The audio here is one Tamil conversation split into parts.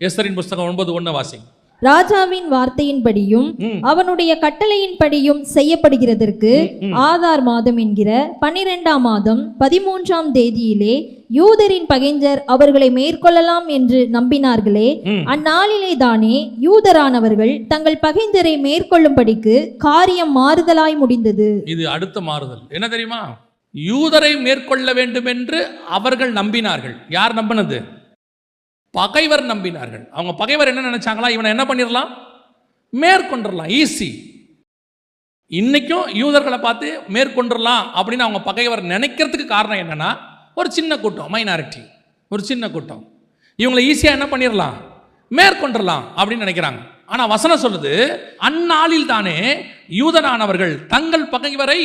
எஸ்தரின் புஸ்தகம் ஒன்பது ஒன்று வாசிங்க. ராஜாவின் வார்த்தையின்படியும் அவனுடைய கட்டளையின்படியும் செய்யப்படுகிறதற்கு ஆதார் மாதம் என்கிற பன்னிரெண்டாம் மாதம் பதிமூன்றாம் தேதியிலே யூதரின் பகைஞர் அவர்களை மேற்கொள்ளலாம் என்று நம்பினார்களே அந்நாளிலே தானே யூதரானவர்கள் தங்கள் பகைஞரை மேற்கொள்ளும்படிக்கு காரியம் மாறுதலாய் முடிந்தது. இது அடுத்த மாறுதல். என்ன தெரியுமா? யூதரை மேற்கொள்ள வேண்டும் என்று அவர்கள் நம்பினார்கள். யார் நம்பினது? பகைவர் நம்பினார்கள். அவங்க பகைவர் என்ன நினைச்சாங்களா? இவனை என்ன பண்ணிடலாம் மேற்கொண்டுடலாம் ஈஸி இன்னைக்கும் யூதர்களை பார்த்து மேற்கொண்டுடலாம் அப்படின்னு அவங்க பகைவர் நினைக்கிறதுக்கு காரணம் என்னன்னா ஒரு சின்ன கூட்டம் மைனாரிட்டி ஒரு சின்ன கூட்டம். இவங்களை ஈஸியாக என்ன பண்ணிடலாம் மேற்கொண்டுடலாம் அப்படின்னு நினைக்கிறாங்க. ஆனால் வசனம் சொல்லுது அந்நாளில் தானே யூதனானவர்கள் தங்கள் பகைவரை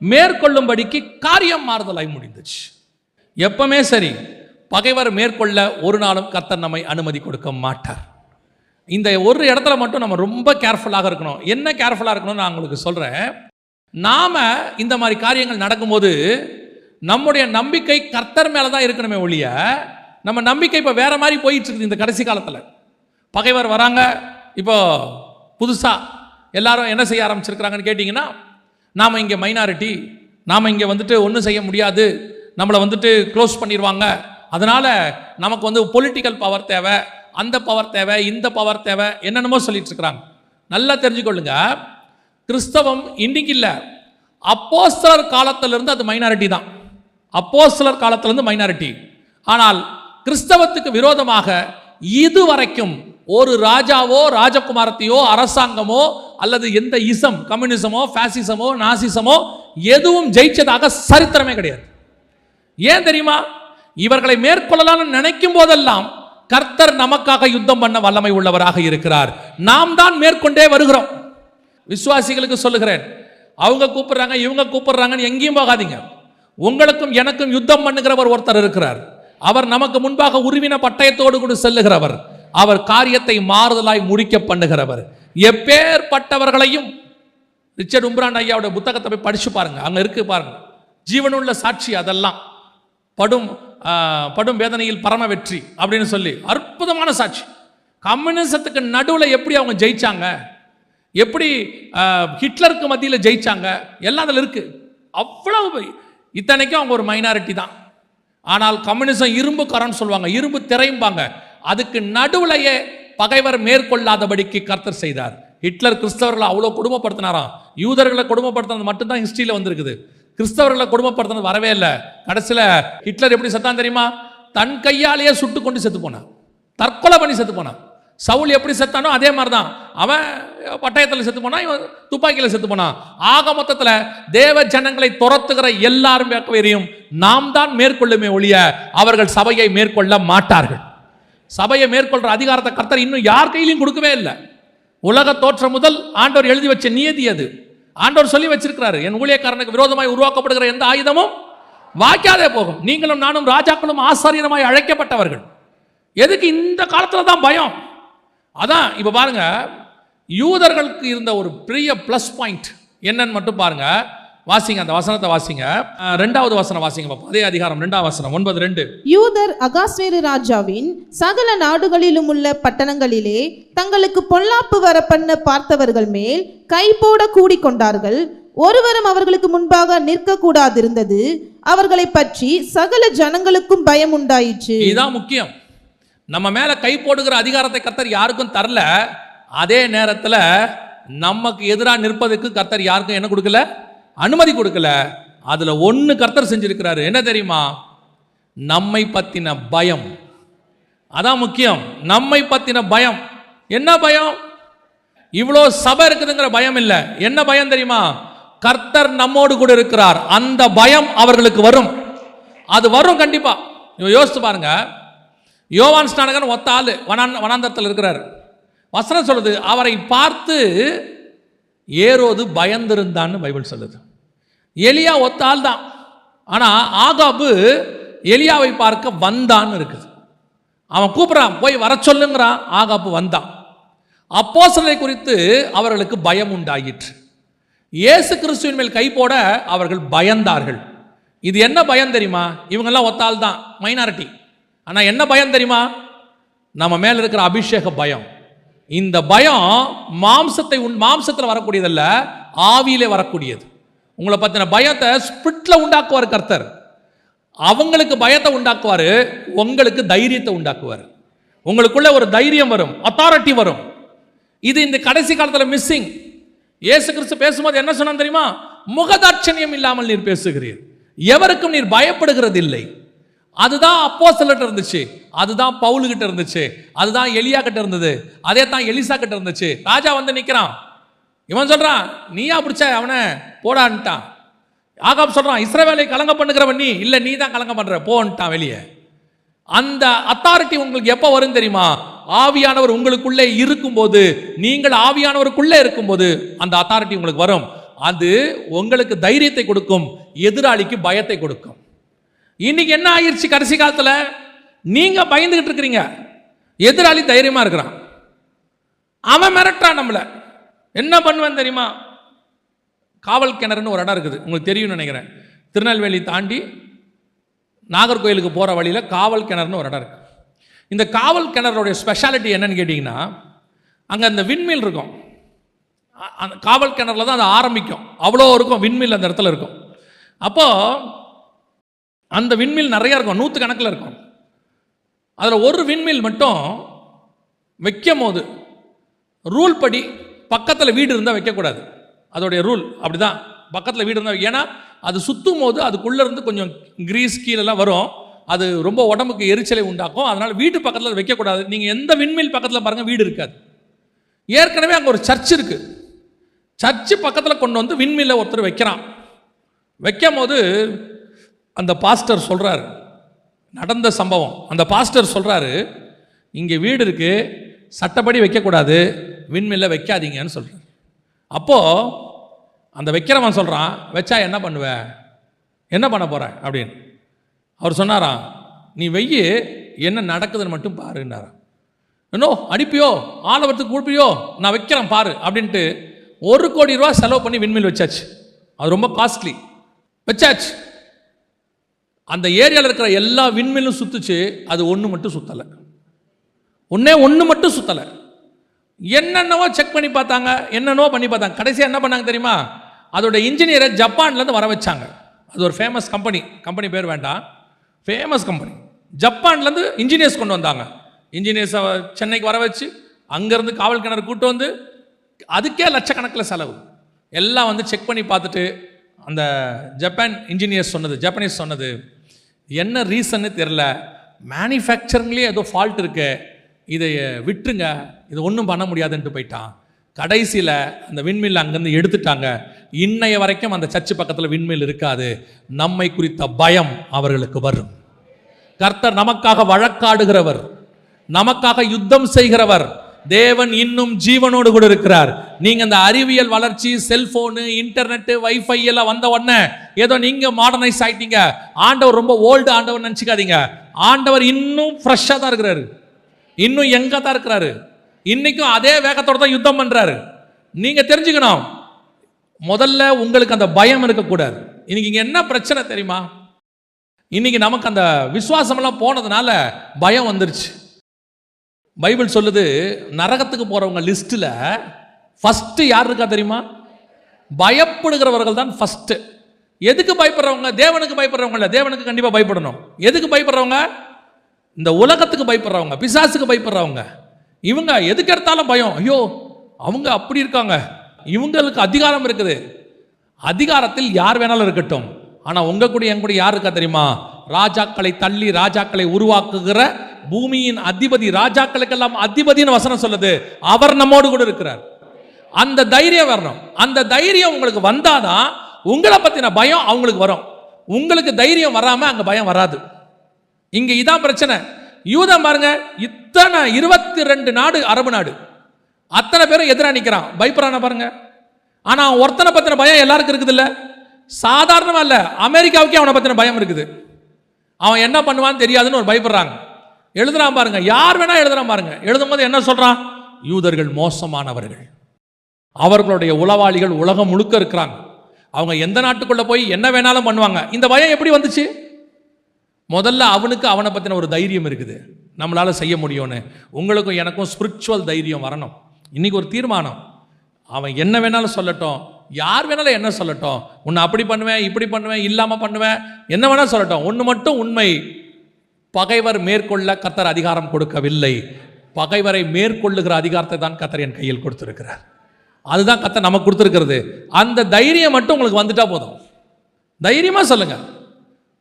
மேற்கொள்ளும்படிக்கு காரியம் மாறுதலாய் முடிந்துச்சு. எப்பவுமே சரி. பகைவர் மேற்கொள்ள ஒரு நாளும் கர்த்தர் நம்மை அனுமதி கொடுக்க மாட்டார். இந்த ஒரு இடத்துல மட்டும் நம்ம ரொம்ப கேர்ஃபுல்லாக இருக்கணும். என்ன கேர்ஃபுல்லாக இருக்கணும்னு நான் உங்களுக்கு சொல்கிறேன் நாம் இந்த மாதிரி காரியங்கள் நடக்கும்போது நம்முடைய நம்பிக்கை கர்த்தர் மேலே தான் இருக்கணுமே ஒழிய நம்ம நம்பிக்கை இப்போ வேறு மாதிரி போயிட்டு இருக்குது இந்த கடைசி காலத்தில். பகைவர் வராங்க. இப்போ புதுசாக எல்லாரும் என்ன செய்ய ஆரம்பிச்சிருக்கிறாங்கன்னு கேட்டிங்கன்னா நாம் இங்கே மைனாரிட்டி நாம் இங்கே வந்துட்டு ஒன்றும் செய்ய முடியாது. நம்மளை வந்துட்டு க்ளோஸ் பண்ணிடுவாங்க அதனால் நமக்கு வந்து பொலிட்டிக்கல் பவர் தேவை அந்த பவர் தேவை இந்த பவர் தேவை என்னென்னமோ சொல்லிட்டு இருக்கிறாங்க. நல்லா தெரிஞ்சுக்கொள்ளுங்க. கிறிஸ்தவம் இன்னைக்கு இல்லை. அப்போஸ்தலர் காலத்திலிருந்து அது மைனாரிட்டி தான். அப்போஸ்தலர் காலத்திலிருந்து மைனாரிட்டி ஆனால் கிறிஸ்தவத்துக்கு விரோதமாக இதுவரைக்கும் ஒரு ராஜாவோ ராஜகுமாரத்தையோ அரசாங்கமோ அல்லது எந்த இசம் கம்யூனிசமோ ஃபேசிசமோ நாசிசமோ எதுவும் ஜெயிச்சதாக சரித்திரமே கிடையாது. ஏன் தெரியுமா? இவர்களை மேற்கொள்ளலாம்னு நினைக்கும் போதெல்லாம் கர்த்தர் நமக்காக யுத்தம் பண்ண வல்லமை உள்ளவராக இருக்கிறார். நாம் தான் மேற்கொண்டே வருகிறோம். விசுவாசிகளுக்கு சொல்லுகிறேன். அவங்க கூப்பிடுறாங்க இவங்க கூப்பிடுறாங்கன்னு எங்கேயும் போகாதீங்க. உங்களுக்கும் எனக்கும் யுத்தம் பண்ணுகிறவர் ஒருத்தர் இருக்கிறார். அவர் நமக்கு முன்பாக உருவின பட்டயத்தோடு கூட செல்லுகிறவர். அவர் காரியத்தை மாறுதலாய் முடிக்க பண்ணுகிறவர். எப்பேற்பட்டவர்களையும் ரிச்சர்ட் உம்ரான் ஐயாவோட புத்தகத்தை போய் படிச்சு பாருங்க. அங்க இருக்கு பாருங்க. ஜீவனுள்ள சாட்சி அதெல்லாம். படும் படும் வேதனையில் பரம வெற்றி அப்படின்னு சொல்லி. அற்புதமான சாட்சி. கம்யூனிசத்துக்கு நடுவில் எப்படி அவங்க ஜெயிச்சாங்க? எப்படி ஹிட்லருக்கு மத்தியில் ஜெயிச்சாங்க? எல்லாம் அதில் இருக்கு. அவ்வளவு இத்தனைக்கும் அவங்க ஒரு மைனாரிட்டி தான். ஆனால் கம்யூனிசம் இரும்பு கரன்னு சொல்லுவாங்க. இரும்பு திரையும்பாங்க. அதுக்கு நடுவுலையே பகைவர் மேற்கொள்ளாதபடிக்கு கர்த்தர் செய்தார். ஹிட்லர் கிறிஸ்தவர்களை அவ்வளோ கொடுமைப்படுத்தினாராம். யூதர்களை கொடுமைப்படுத்தினது மட்டும்தான் ஹிஸ்ட்ரியில் வந்திருக்குது. கிறிஸ்தவர்களை கொடுமைப்படுத்தினது வரவே இல்லை. கடைசியில் ஹிட்லர் எப்படி செத்தான் தெரியுமா? தன் கையாலேயே சுட்டு கொண்டு செத்து போனான் தற்கொலை பண்ணி செத்து போனான் சவுல் எப்படி செத்தானோ அதே மாதிரி தான் அவன் பட்டயத்தில் செத்து போனான் இவன் துப்பாக்கியில் செத்து போனான் ஆக மொத்தத்தில் தேவ ஜனங்களை துரத்துகிற எல்லாரும் வேறையும் நாம் தான் மேற்கொள்ளுமே ஒழிய அவர்கள் சபையை மேற்கொள்ள மாட்டார்கள். சபையை மேற்கொள்ற அதிகாரத்தை கர்த்தர் இன்னும் யார் கையிலையும் கொடுக்கவே இல்லை. உலக தோற்றம் முதல் ஆண்டவர் எழுதி வச்ச நியதி அது. ஆண்டவர் சொல்லி வச்சிருக்கிறாரு என் ஊழியக்காரனுக்கு விரோதமாய் உருவாக்கப்படுகிற எந்த ஆயுதமும் வாய்க்காதே போகும். நீங்களும் நானும் ராஜாக்களும் ஆசாரியனமாய் அழைக்கப்பட்டவர்கள். எதுக்கு இந்த காலத்தில் தான் பயம்? அதான் இப்போ பாருங்க யூதர்களுக்கு இருந்த ஒரு பெரிய ப்ளஸ் பாயிண்ட் என்னன்னு மட்டும் பாருங்கள் வாசிங்க அந்த வசனத்தை வாசிங்க. ரெண்டாவது வசனம் வாசிங்க பாப்போம். அதே அதிகாரம் ரெண்டாவது வசனம் ஒன்பது ரெண்டு. யூதர் அகாஸ்வேரு ராஜாவின் சகல நாடுகளிலும் உள்ள பட்டணங்களிலே தங்களுக்கு பொல்லாப்பு வர பண்ண பார்த்தவர்கள் மேல் கை போட கூடிக்கொண்டார்கள். ஒருவரும் அவர்களுக்கு முன்பாக நிற்க கூடாதிருந்தது அவர்களை பற்றி சகல ஜனங்களுக்கும் பயம் உண்டாயிற்று. இதுதான் முக்கியம். நம்ம மேல கை போடுகிற அதிகாரத்தை கர்த்தர் யாருக்கும் தரல. அதே நேரத்துல நமக்கு எதிராக நிற்பதற்கு கர்த்தர் யாருக்கும் என்ன கொடுக்கல? அனுமதி கொடுக்கல. அதில் ஒன்று கர்த்தர் செஞ்சிருக்கிறாரு. என்ன தெரியுமா? நம்மை பற்றின பயம். அதான் முக்கியம். நம்மை பற்றின பயம். என்ன பயம்? இவ்வளோ சபை இருக்குதுங்கிற பயம் இல்லை. என்ன பயம் தெரியுமா? கர்த்தர் நம்மோடு கூட இருக்கிறார். அந்த பயம் அவர்களுக்கு வரும். அது வரும் கண்டிப்பா. யோசித்து பாருங்க. யோவான் ஸ்நானகன் ஒத்த ஆள். வனான் வனாந்தரத்தில் இருக்கிறார். வசனம் சொல்லுது அவரை பார்த்து ஏரோது பயந்திருந்தான்னு பைபிள் சொல்லுது. எலியா ஒத்த ஆள் தான் ஆனால் ஆகாபு எலியாவை பார்க்க வந்தான்னு இருக்குது. அவன் கூப்பிட்றான் போய் வர சொல்லுங்கிறான். ஆகாப்பு வந்தான். அப்போஸ்தலரை குறித்து அவர்களுக்கு பயம் உண்டாயிற்று. இயேசு கிறிஸ்துவின் மேல் கை போட அவர்கள் பயந்தார்கள். இது என்ன பயம் தெரியுமா? இவங்கெல்லாம் ஒத்தால் தான் மைனாரிட்டி ஆனால் என்ன பயம் தெரியுமா? நம்ம மேலே இருக்கிற அபிஷேக பயம். இந்த பயம் மாம்சத்தை உன் மாம்சத்தில் வரக்கூடியதல்ல ஆவியிலே வரக்கூடியது. உங்களை பற்றின பயத்தை ஸ்பிரிட்ல உண்டாக்குவார் கர்த்தர். அவங்களுக்கு பயத்தை உண்டாக்குவார் உங்களுக்கு தைரியத்தை உண்டாக்குவார். உங்களுக்குள்ள ஒரு தைரியம் வரும் அத்தாரிட்டி வரும். இது இந்த கடைசி காலத்தில் மிஸ்ஸிங் இயேசு கிறிஸ்து பேசும்போது என்ன சொன்னான் தெரியுமா? முகதாட்சணியம் இல்லாமல் நீர் பேசுகிறீர். எவருக்கும் நீர் பயப்படுகிறது இல்லை அதுதான் அப்போ இருந்துச்சு. அதுதான் பவுலு கிட்ட இருந்துச்சு. அதுதான் எலியா கிட்ட இருந்தது. அதே தான் எலிசா கிட்ட இருந்துச்சு. ராஜா வந்து நிற்கிறான் இவன் சொல்றான் நீயா பிடிச்ச அவனை போடான்ட்டான். ஆகாப் சொல்றான் இஸ்ரவேலை கலங்க பண்ணுகிறவன் நீ. இல்லை நீ தான் கலங்க பண்ற. போன்ட்டான் வெளியே. அந்த அத்தாரிட்டி உங்களுக்கு எப்போ வரும் தெரியுமா? ஆவியானவர் உங்களுக்குள்ளே இருக்கும்போது நீங்கள் ஆவியானவருக்குள்ளே இருக்கும்போது அந்த அத்தாரிட்டி உங்களுக்கு வரும். அது உங்களுக்கு தைரியத்தை கொடுக்கும் எதிராளிக்கு பயத்தை கொடுக்கும். இன்னைக்கு என்ன ஆயிடுச்சு கடைசி காலத்தில்? நீங்கள் பயந்துகிட்டு இருக்கிறீங்க. எதிராளி தைரியமாக இருக்கிறான். அவன் மிரட்டுறான் நம்மளை. என்ன பண்ணுவேன் தெரியுமா? காவல் கிணறுன்னு ஒரு இடம் இருக்குது. உங்களுக்கு தெரியும்னு நினைக்கிறேன். திருநெல்வேலி தாண்டி நாகர்கோயிலுக்கு போகிற வழியில் காவல் கிணறுன்னு ஒரு இடம் இருக்கு. இந்த காவல் கிணறுடைய ஸ்பெஷாலிட்டி என்னன்னு கேட்டிங்கன்னா அங்கே அந்த விண்மில் இருக்கும். அந்த காவல் கிணறுல தான் அது ஆரம்பிக்கும். அவ்வளோ இருக்கும் விண்மில் அந்த இடத்துல இருக்கும். அப்போது அந்த விண்மில் நிறையா இருக்கும் நூற்று கணக்கில் இருக்கும். அதில் ஒரு விண்மில் மட்டும் வைக்கும் போது ரூல் படி பக்கத்தில் வீடு இருந்தால் வைக்கக்கூடாது. அதோடைய ரூல் அப்படிதான். பக்கத்தில் வீடு இருந்தால் ஏன்னா அது சுற்றும் போது அதுக்குள்ளே இருந்து கொஞ்சம் கிரீஸ் கீழெல்லாம் வரும். அது ரொம்ப உடம்புக்கு எரிச்சலை உண்டாக்கும். அதனால் வீட்டு பக்கத்தில் அதை வைக்கக்கூடாது. நீங்கள் எந்த விண்மில் பக்கத்தில் பாருங்கள் வீடு இருக்காது. ஏற்கனவே அங்கே ஒரு சர்ச் இருக்குது சர்ச்சு பக்கத்தில் கொண்டு வந்து விண்மில்ல ஒருத்தர் வைக்கிறான். வைக்கும் போது அந்த பாஸ்டர் சொல்கிறாரு நடந்த சம்பவம். அந்த பாஸ்டர் சொல்கிறாரு இங்கே வீடு இருக்குது சட்டப்படி வைக்கக்கூடாது விண்மில்ல வைக்காதீங்கன்னு சொல்கிறார் அப்போது அந்த வைக்கிறவன் சொல்கிறான் வச்சா என்ன பண்ணுவ? என்ன பண்ண போகிற அப்படின்னு. அவர் சொன்னாராம் நீ வெய்யி என்ன நடக்குதுன்னு மட்டும் பாருன்னாராம் என்னோ அனுப்பியோ ஆலவரத்துக்கு கொடுப்பியோ நான் வைக்கிறேன் பாரு அப்படின்ட்டு ஒரு கோடி ரூபா செலவு பண்ணி விண்மில் வச்சாச்சு. அது ரொம்ப காஸ்ட்லி. வச்சாச்சு. அந்த ஏரியாவில் இருக்கிற எல்லா விண்மிலும் சுற்றுச்சு அது ஒன்று மட்டும் சுற்றலை ஒன்றே ஒன்று மட்டும் சுற்றலை என்னென்னவோ செக் பண்ணி பார்த்தாங்க என்னென்னவோ பண்ணி பார்த்தாங்க. கடைசியாக என்ன பண்ணாங்க தெரியுமா? அதோட இன்ஜினியரை ஜப்பான்லேருந்து வர வச்சாங்க. அது ஒரு ஃபேமஸ் கம்பெனி கம்பெனி பேர் வேண்டாம். ஃபேமஸ் கம்பெனி ஜப்பான்லேருந்து இன்ஜினியர்ஸ் கொண்டு வந்தாங்க. இன்ஜினியர்ஸை சென்னைக்கு வர வச்சு அங்கேருந்து காவல் கிணறு கூட்டு வந்து அதுக்கே லட்சக்கணக்கில் செலவு. எல்லாம் வந்து செக் பண்ணி பார்த்துட்டு அந்த ஜப்பான் இன்ஜினியர்ஸ் சொன்னது ஜப்பனீஸ் சொன்னது என்ன ரீசன்னு தெரில மேனுஃபேக்சரிங்லேயே ஏதோ ஃபால்ட் இருக்கு. இதை விட்டுருங்க. இது ஒன்றும் பண்ண முடியாதுன்ட்டு போயிட்டான். கடைசியில் அந்த விண்மில் அங்கேருந்து எடுத்துட்டாங்க. இன்னைய வரைக்கும் அந்த சர்ச்சு பக்கத்தில் விண்மில் இருக்காது. நம்மை குறித்த பயம் அவர்களுக்கு வரும். கர்த்தர் நமக்காக வழக்காடுகிறவர். நமக்காக யுத்தம் செய்கிறவர். தேவன் இன்னும் ஜீவனோடு கூட இருக்கிறார். நீங்க அந்த அறிவியல் வளர்ச்சி செல்போனு இன்டர்நெட் வைஃபை எல்லாம் வந்த உடனே ஏதோ நீங்க மாடர்னைஸ் ஆயிட்டீங்க. ஆண்டவர் ரொம்ப ஓல்டு ஆண்டவர் நினச்சிக்காதீங்க. ஆண்டவர் இன்னும் ஃப்ரெஷ்ஷாக தான் இருக்கிறாரு. இன்னும் எங்க தான் இருக்கிறாரு. இன்னைக்கும் அதே வேகத்தோட தான் யுத்தம் பண்றாரு. நீங்க தெரிஞ்சுக்கணும். முதல்ல உங்களுக்கு அந்த பயம் இருக்கக்கூடாது. இன்னைக்கு இங்க என்ன பிரச்சனை தெரியுமா? இன்னைக்கு நமக்கு அந்த விசுவாசமெல்லாம் போனதுனால பயம் வந்துருச்சு. பைபிள் சொல்லுது நரகத்துக்கு போறவங்க லிஸ்ட்ல ஃபஸ்ட்டு யார் இருக்கா தெரியுமா? பயப்படுகிறவர்கள் தான் ஃபஸ்ட்டு எதுக்கு பயப்படுறவங்க? தேவனுக்கு பயப்படுறவங்க இல்லை தேவனுக்கு கண்டிப்பாக பயப்படணும். எதுக்கு பயப்படுறவங்க? இந்த உலகத்துக்கு பயப்படுறவங்க பிசாசுக்கு பயப்படுறவங்க. இவங்க எதுக்கு எடுத்தாலும் பயம். ஐயோ அவங்க அப்படி இருக்காங்க. இவங்களுக்கு அதிகாரம் இருக்குது. அதிகாரத்தில் யார் வேணாலும் இருக்கட்டும். ஆனால் உங்க கூட என் கூட யார் இருக்கா தெரியுமா? ராஜாக்களை தள்ளி ராஜாக்களை உருவாக்குகிற பூமியின் அதிபதி ராஜாக்களுக்கெல்லாம் அதிபதின்னு வசனம் சொல்லுது. அவர் நம்மோடு கூட இருக்கிறார். அந்த தைரியம் வரணும். அந்த தைரியம் உங்களுக்கு வந்தாதான் உங்களை பத்தின பயம் அவங்களுக்கு வரும். உங்களுக்கு தைரியம் வராம அங்க பயம் வராது. இங்க இதான் பிரச்சனை. யூதம் பாருங்க இத்தனை இருபத்தி ரெண்டு நாடு அரபு நாடு. அத்தனை பேரும் எதிராக நிற்கிறான் பயப்படுறான பாருங்க. ஆனா அவன் ஒருத்தனை பத்தின பயம் எல்லாருக்கும் இருக்குது இல்ல சாதாரணமா இல்ல. அமெரிக்காவுக்கே அவனை பத்தின பயம் இருக்குது. அவன் என்ன பண்ணுவான்னு தெரியாதுன்னு ஒரு பயப்படுறாங்க. எழுதுறான் பாருங்க. யார் வேணா எழுதுறான் பாருங்க. எழுதும் போது என்ன சொல்றான்? யூதர்கள் மோசமானவர்கள். அவர்களுடைய உளவாளிகள் உலகம் முழுக்க இருக்கிறாங்க. அவங்க எந்த நாட்டுக்குள்ள போய் என்ன வேணாலும் பண்ணுவாங்க. இந்த பயம் எப்படி வந்துச்சு? முதல்ல அவனுக்கு அவனை பற்றின ஒரு தைரியம் இருக்குது. நம்மளால செய்ய முடியும்னு. உங்களுக்கும் எனக்கும் ஸ்பிரிச்சுவல் தைரியம் வரணும். இன்னைக்கு ஒரு தீர்மானம். அவன் என்ன வேணாலும் சொல்லட்டும். யார் வேணாலும் என்ன சொல்லட்டும். உன்னை அப்படி பண்ணுவேன் இப்படி பண்ணுவேன் இல்லாமல் பண்ணுவேன். என்ன வேணாலும் சொல்லட்டும். ஒன்று மட்டும் உண்மை. பகைவர் மேற்கொள்ள கத்தர் அதிகாரம் கொடுக்கவில்லை. பகைவரை மேற்கொள்ளுகிற அதிகாரத்தை தான் கத்தர் என் கையில் கொடுத்துருக்கிறார். அதுதான் கத்தர் நமக்கு கொடுத்துருக்கிறது. அந்த தைரியம் மட்டும் உங்களுக்கு வந்துட்டா போதும். தைரியமாக சொல்லுங்கள்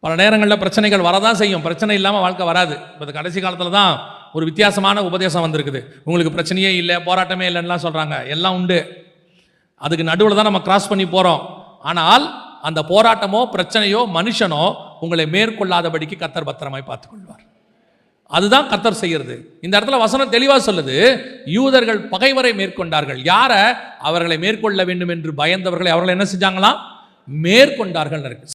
பல நேரங்களில் பிரச்சனைகள் வரதான் செய்யும். பிரச்சனை இல்லாமல் வாழ்க்கை வராது. இப்போ கடைசி காலத்தில் தான் ஒரு வித்தியாசமான உபதேசம் வந்திருக்குது. உங்களுக்கு பிரச்சனையே இல்லை போராட்டமே இல்லைன்னுலாம் சொல்கிறாங்க எல்லாம் உண்டு. அதுக்கு நடுவில் தான் நம்ம கிராஸ் பண்ணி போகிறோம் ஆனால் அந்த போராட்டமோ பிரச்சனையோ மனுஷனோ உங்களை மேற்கொள்ளாதபடிக்கு கத்தர் பத்திரமாய் பார்த்துக்கொள்வார். அதுதான் கத்தர் செய்யறது இந்த இடத்துல வசனம் தெளிவாக சொல்லுது. யூதர்கள் பகைவரை மேற்கொண்டார்கள். யாரை? அவர்களை மேற்கொள்ள வேண்டும் என்று பயந்தவர்களை அவர்கள் என்ன செஞ்சாங்களாம்? மேற்கொண்டார்கள் இருக்கு.